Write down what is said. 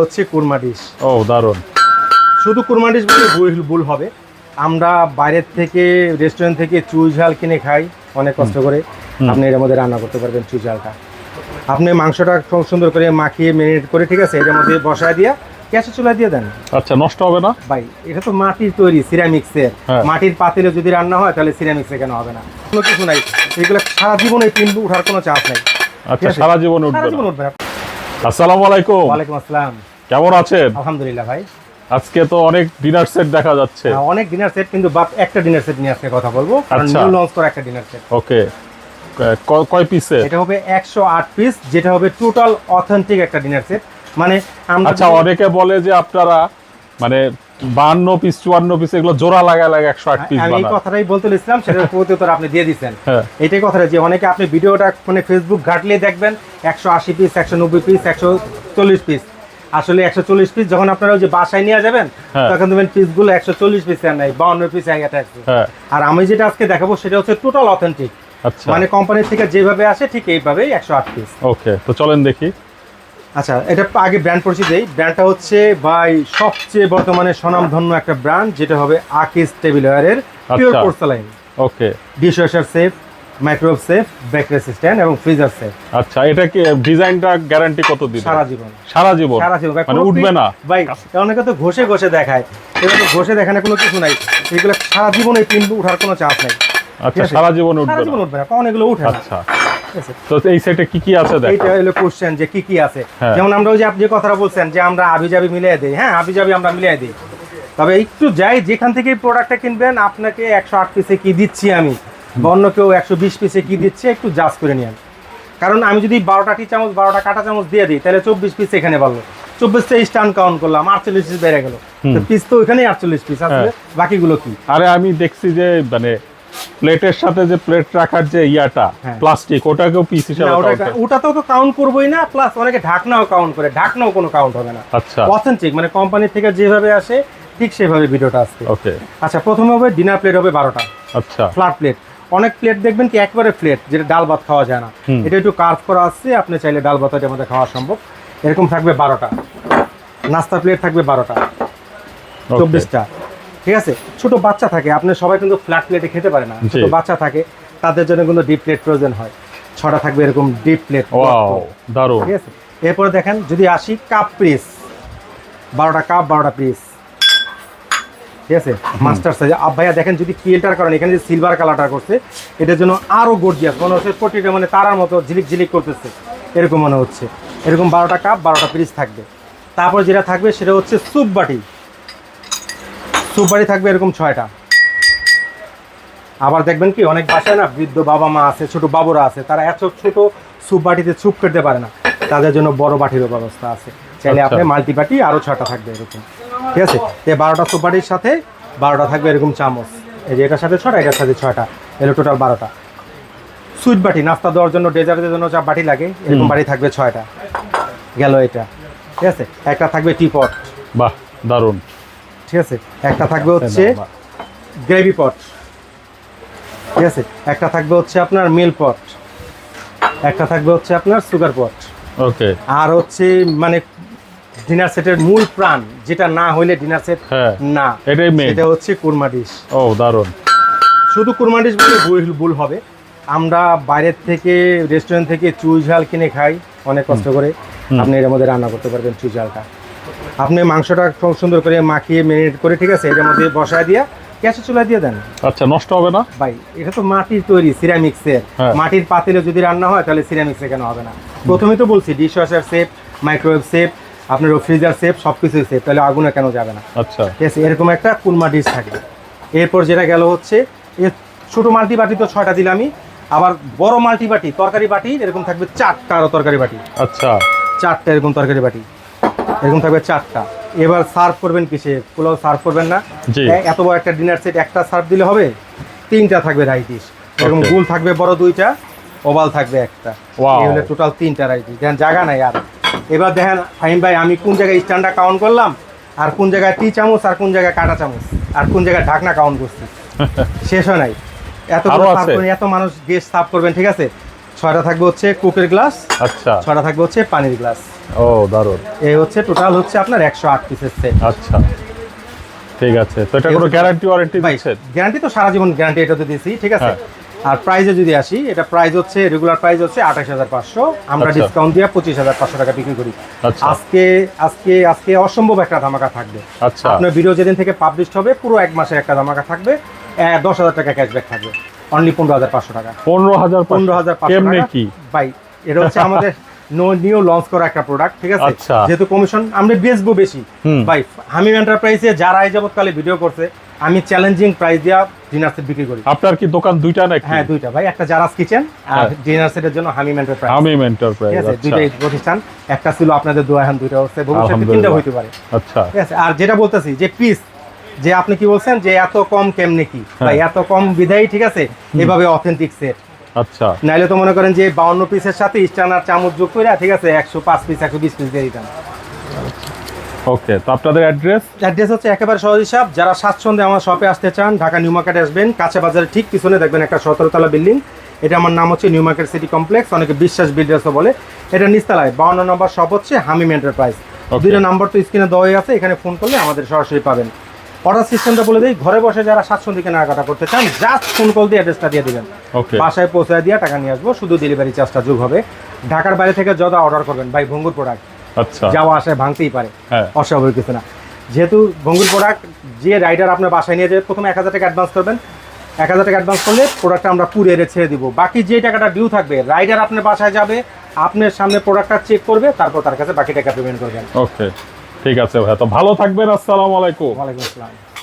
হচ্ছে কুরমা ডিশ। ও দারুণ শুধু কুরমা ডিশ বলে ভুল ভুল হবে। আমরা বাইরের থেকে রেস্টুরেন্ট থেকে চুই ঝাল কিনে খাই অনেক কষ্ট করে। আপনি এর মধ্যে রান্না করতে পারবেন চুই ঝালটা। আপনি মাংসটা খুব সুন্দর করে মাখিয়ে মেরিনেট করে ঠিক আছে এটার মধ্যে বসায় দিয়া গ্যাসে চুলা দিয়ে দেন। আচ্ছা নষ্ট হবে না? ভাই এটা তো মাটির তৈরি সিরামিক্সের হ্যাঁ। মাটির পাতিলে যদি রান্না হয় তাহলে সিরামিক্সে কেন হবে না? কোনো কিছু নাই। এগুলো সারা জীবন পিন উঠার কোনো চাপ নাই। আচ্ছা। সারা জীবন সারা উঠবে জীবন উঠবে না। আসসালামু আলাইকুম। ওয়ালাইকুম আসসালাম। কেমন আছেন? আলহামদুলিল্লাহ ভাই। আজকে তো অনেক ডিনার সেট দেখা যাচ্ছে। হ্যাঁ, অনেক ডিনার সেট কিন্তু বাপ একটা ডিনার সেট নিয়ে আজকে কথা বলব। কারণ আচ্ছা। নিউ লঞ্চ করা একটা ডিনার সেট ওকে। কয় পিসে এটা হবে একশো আট পিস যেটা হবে টোটাল অথেন্টিক একটা ডিনার সেট মানে আমরা আচ্ছা অনেকে বলে যে আপনারা মানে বান্ন পিস চুয়ান্ন পিস এগুলো জোড়া লাগায় লাগে একশো আট পিস আমি এই কথাটাই বলতে সেটার প্রত্যুত্তর আপনি দিয়ে দিচ্ছেন। হ্যাঁ। এটাই কথাটা যে অনেকে আপনি ভিডিওটা মানে ফেসবুক ঘাটলে দেখবেন একশো আশি পিস একশো নব্বই পিস একশো চল্লিশ পিস আসলে একশো চল্লিশ পিস যখন আপনারা ওই যে বাসায় নিয়ে যাবেন হ্যাঁ। তখন দেখবেন পিসগুলো একশো চল্লিশ পিস নাই বাউন্ন পিস একটা হ্যাঁ। আর আমি যেটা আজকে দেখাবো সেটা হচ্ছে টোটাল অথেন্টিক আচ্ছা। মানে কোম্পানি থেকে যেভাবে আসে ঠিক এইভাবেই একশো আট পিস ওকে তো চলেন দেখি। আচ্ছা এটা আগে ব্র্যান্ড পরিচিত দেই। ব্র্যান্ডটা হচ্ছে বাই সবচেয়ে বর্তমানে স্বনামধন্য একটা ব্র্যান্ড যেটা হবে আকিস টেবিলারের pure. Porcelain okay dish washer safe microwave safe break resistant এবং ফ্রিজার সেফ আচ্ছা এটা কি ডিজাইনটা গ্যারান্টি কত দিন সারা জীবন। সারা জীবন? সারা জীবন। মানে উঠবে না? ভাই অনেকে তো ঘষে ঘষে দেখায়। এগুলো তো ঘষে দেখানো কোনো কিছু নাই। এগুলো সারা জীবন এই পিন উঠার কোনো চাপ নাই। আচ্ছা? সারা জীবন উঠবে না। সারা জীবন উঠবে না কারণ এগুলো উঠে আচ্ছা। ঠিক আছে? তো এই সেটে কি কি আছে দেখো হলো কোশ্চেন যে কি কি আছে। হ্যাঁ। যেমন আমরা ওই যে আপনি কথাটা বলছেন যে আমরা আবি মিলিয়ে দিই হ্যাঁ আবি আমরা মিলিয়ে দিই। তবে একটু যাই যেখান থেকে প্রোডাক্টটা কিনবেন আপনাকে একশো আট পিসে কি দিচ্ছি আমি অন্য কেউ একশো বিশ পিসে কি দিচ্ছে একটু জাজ করে নিন কারণ আমি যদি বারোটা টি চামচ বারোটা কাটা চামচ দিয়ে দিই তাহলে চব্বিশ পিস এখানে পারল চব্বিশটা স্টান কাউন্ট করলাম আটচল্লিশ পিস বেড়ে গেল। পিস তো ওইখানেই আটচল্লিশ পিস আসলে হ্যাঁ। বাকিগুলো কি? আরে আমি দেখছি যে মানে প্লেটের সাথে যে প্লেট রাখার যে ইয়াটা হ্যাঁ। প্লাস্টিক ওটাকেও পিস হিসাবে ওটাতেও তো কাউন্ট করবোই না প্লাস অনেকে ঢাকনাও কাউন্ট করে ঢাকনাও কোনো কাউন্ট হবে না। আচ্ছা। অথেন্টিক মানে কোম্পানি থেকে যেভাবে আসে ঠিক সেভাবে ভিডিওটা আসবে। ওকে আচ্ছা প্রথমে হবে ডিনার প্লেট হবে বারোটা। আচ্ছা। ফ্ল্যাট প্লেট অনেক প্লেট দেখবেন কি একবারে প্লেট যেটা ডাল ভাত খাওয়া যায় না। এটা একটু কার্ভ করা আছে আপনি চাইলে ডাল ভাত এটার মধ্যে খাওয়া সম্ভব। এরকম থাকবে বারোটা। নাস্তা প্লেট থাকবে বারোটা. চব্বিশটা। ঠিক আছে? ছোট বাচ্চা থাকে আপনি সবাই কিন্তু ফ্ল্যাট প্লেটে খেতে পারে না। ছোট বাচ্চা থাকে তাদের জন্য কিন্তু ডিপ প্লেট প্রয়োজন হয়। ছটা থাকবে এরকম ডিপ প্লেট দারুণ। ঠিক আছে? এরপরে দেখেন যদি আসি কাপ পিস বারোটা কাপ বারোটা পিস ঠিক আছে? মাস্টার সাইজ আপ ভাইয়া দেখেন যদি কিলটার কারণে এখানে যে সিলভার কালারটা করছে এটার জন্য আরও গর্জিয়াস মনে হচ্ছে প্রতিটা মানে তারার মতো ঝিলিক ঝিলিক করতেছে। এরকম মনে হচ্ছে। এরকম বারোটা কাপ বারোটা পিস থাকবে। তারপর যেটা থাকবে সেটা হচ্ছে স্যুপ বাটি। বাটি থাকবে এরকম ছয়টা। আবার দেখবেন কি অনেক বাসায় না বৃদ্ধ বাবা মা আছে ছোট বাবুরা আছে তারা এত ছোট স্যুপ বাটিতে স্যুপ করতে পারে না। তাদের জন্য বড় বাটিরও ব্যবস্থা আছে। চাইলে আচ্ছা। আপনি মাল্টি বাটি আরও ছয়টা থাকবে এরকম। ঠিক আছে? তো এই বারোটা স্যুপ বাটির সাথে বারোটা থাকবে এরকম চামচ। এই যে এটার সাথে ছটা এটার সাথে ছয়টা। এলো টোটাল বারোটা। সুইট বাটি নাস্তা দেওয়ার জন্য ডেজার্টের জন্য যা বাটি লাগে এরকম বাটি থাকবে ছয়টা। গেল এটা। ঠিক আছে? একটা থাকবে টিপট। বাহ দারুণ। ঠিক আছে? একটা থাকবে হচ্ছে গ্রেভি পট। ঠিক আছে? একটা থাকবে হচ্ছে আপনার মিল পট। একটা থাকবে হচ্ছে আপনার সুগার পট। ওকে। আর হচ্ছে মানে ডিনার সেটের মূল প্রাণ যেটা না হইলে ডিনার সেট হ্যাঁ। না এটাই মেন সেটা হচ্ছে কুরমা ডিশ। ও দারুণ। শুধু কুরমা ডিশ বলে ভুল ভুল হবে। আমরা বাইরের থেকে রেস্টুরেন্ট থেকে চুই ঝাল কিনে খাই অনেক কষ্ট করে। আপনি এর মধ্যে রান্না করতে পারবেন চুই ঝালটা। আপনি মাংসটা খুব সুন্দর করে মাখিয়ে মেরিনেট করে ঠিক আছে এটার মধ্যে বসায় দিয়া গ্যাসে চুলা দিয়ে দেন। আচ্ছা নষ্ট হবে না? ভাই এটা তো মাটির তৈরি সিরামিক্সের হ্যাঁ। মাটির পাতিলে যদি রান্না হয় তাহলে সিরামিক্সে কেন হবে না? প্রথমেই তো বলছি dish washer safe microwave safe আপনার ফ্রিজার সেফ সব কিছুই সেফ তাহলে আগুনে কেন যাবে না? আচ্ছা। ঠিক আছে এরকম একটা কুলমা ডিশ থাকবে। এরপর যেটা গেল হচ্ছে এর ছোটো মাল্টি বাটি তো ছয়টা দিলামই আবার বড় মাল্টি বাটি তরকারি বাটি এরকম থাকবে চারটা আরও তরকারি বাটি। আচ্ছা। চারটা এরকম তরকারি বাটি। এরকম থাকবে চারটা। এবার সার্ভ করবেন কিসে? পোলাও সার্ভ করবেন না? এত বড় একটা ডিনার সেট একটা সার্ভ দিলে হবে? তিনটা থাকবে রাইস ডিশ। এরকম. গোল থাকবে বড় দুইটা ওভাল থাকবে একটা. এই হলো টোটাল তিনটা রাইস ডিশ। দেখেন জায়গা নাই আর। এবার দেখেন ফাহিম ভাই আমি কোন জায়গায় স্ট্যান্ডটা কাউন্ট করলাম? আর কোন জায়গায় টি চামচ আর কোন জায়গায় কাটা চামচ? আর কোন জায়গায় ঢাকনা কাউন্ট করছি? শেষ হয় নাই। এত? এত মানুষ গেস্ট সার্ভ করবেন ঠিক আছে? ছয়টা থাকবে হচ্ছে কুকের গ্লাস আচ্ছা। ছয়টা থাকবে হচ্ছে পানির গ্লাস। ও দারুণ। এই হচ্ছে টোটাল হচ্ছে আপনার একশো আট পিসের সেট। আচ্ছা। ঠিক আছে তো এটা কোনো গ্যারান্টি ওয়ারেন্টি দিচ্ছেন? গ্যারান্টি তো সারা জীবন গ্যারান্টি এটাতে দিয়েছি ঠিক আছে? হ্যাঁ। আর প্রাইজে যদি আসি এটা প্রাইস হচ্ছে রেগুলার প্রাইস হচ্ছে আঠাশ হাজার পাঁচশো। আমরা আচ্ছা। ডিসকাউন্ট দিয়ে পঁচিশ হাজার পাঁচশো টাকা বিক্রি করি। আচ্ছা। আজকে আজকে আজকে অসম্ভব একটা ধামাকা থাকবে। আচ্ছা। আপনার ভিডিও যেদিন থেকে পাবলিশ হবে পুরো এক মাসের একটা ধামাকা থাকবে দশ হাজার টাকা ক্যাশব্যাক থাকবে। অনলি পনেরো হাজার পাঁচশো টাকা। পনেরো হাজার পনেরো হাজার কেমনে কি? ভাই এটা হচ্ছে আমাদের নিউ লঞ্চ করা একটা প্রোডাক্ট ঠিক আছে? আচ্ছা। যেহেতু কমিশন আমরা বেচবো বেশি। ভাই হামিম এন্টারপ্রাইজে যারা এই যাবৎকালে ভিডিও করছে আমি চ্যালেঞ্জিং প্রাইস দিয়া ডিনার সেট বিক্রি করি। আপনার কি দোকান দুইটা নাকি? হ্যাঁ দুইটা। ভাই একটা জারাস কিচেন আর। ডিনার সেটের জন্য হামিম এন্টারপ্রাইজ হামিম ঠিক এন্টারপ্রাইজ আছে আচ্ছা। প্রতিষ্ঠান। একটা ছিল আপনাদের দোয়া এখন দুইটা হচ্ছে ভবিষ্যতে তিনটা হইতে পারে। আচ্ছা। ঠিক আছে? আর যেটা বলতেছি যে পিস যে আপনি কি বলছেন যে এত কম কেমনে কি? হ্যাঁ। ভাই এত কম বিধাই ঠিক আছে? এভাবে অথেন্টিক সেট আচ্ছা। নাইলে তো মনে করেন যে বাউন্ন পিসের সাথে স্টান আর চামচ যোগ করে ঠিক আছে একশো পাঁচ পিস একশো বিশ পিস দিয়ে দিতাম। ওকে তো আপনাদের অ্যাড্রেস অ্যাড্রেস হচ্ছে একেবারে সহজ হিসাব যারা স্বাচ্ছন্দ্যে আমার শপে আসতে চান ঢাকা নিউ মার্কেটে আসবেন কাছে বাজারের ঠিক পিছনে দেখবেন একটা সতেরোতলা বিল্ডিং এটা আমার নাম হচ্ছে নিউ মার্কেট সিটি কমপ্লেক্স অনেকে বিশ্বাস বিল্ডার্সও বলে। এটা নিস্তালায় বাউন্ন নম্বর শপ হচ্ছে হামিম এন্টারপ্রাইজ. দুইটা নাম্বার তো স্ক্রিনে দেওয়াই আছে এখানে ফোন করলে আমাদের সরাসরি পাবেন। অর্ডার সিস্টেমটা বলে দিই ঘরে বসে যারা স্বাচ্ছন্দ্য কেনাকাটা করতে চান জাস্ট ফোন কল দিয়ে অ্যাড্রেসটা দিয়ে দেবেন। ওকে বাসায় পৌঁছায় দিয়ে টাকা নিয়ে আসব শুধু ডেলিভারি চার্জটা যোগ হবে। ঢাকার বাইরে থেকে যত অর্ডার করবেন ভাই ভঙ্গুর প্রোডাক্ট আচ্ছা। যাওয়া আসায় ভাঙতেই পারে। হ্যাঁ। অস্বাভাবিক কিছু না। যেহেতু ভঙ্গুর প্রোডাক্ট যে রাইডার আপনার বাসায় নিয়ে যাবে প্রথমে এক হাজার টাকা অ্যাডভান্স করবেন। এক হাজার টাকা অ্যাডভান্স করলে প্রোডাক্টটা আমরা কুরিয়ারে ছেড়ে দিব। বাকি যে টাকাটা ডিউ থাকবে রাইডার আপনার বাসায় যাবে আপনার সামনে প্রোডাক্টটা চেক করবে তারপর তার কাছে বাকি টাকা পেমেন্ট করবেন। ওকে ঠিক আছে ভাই তো ভালো থাকবেন আসসালামু আলাইকুম। ওয়ালাইকুম আসসালাম।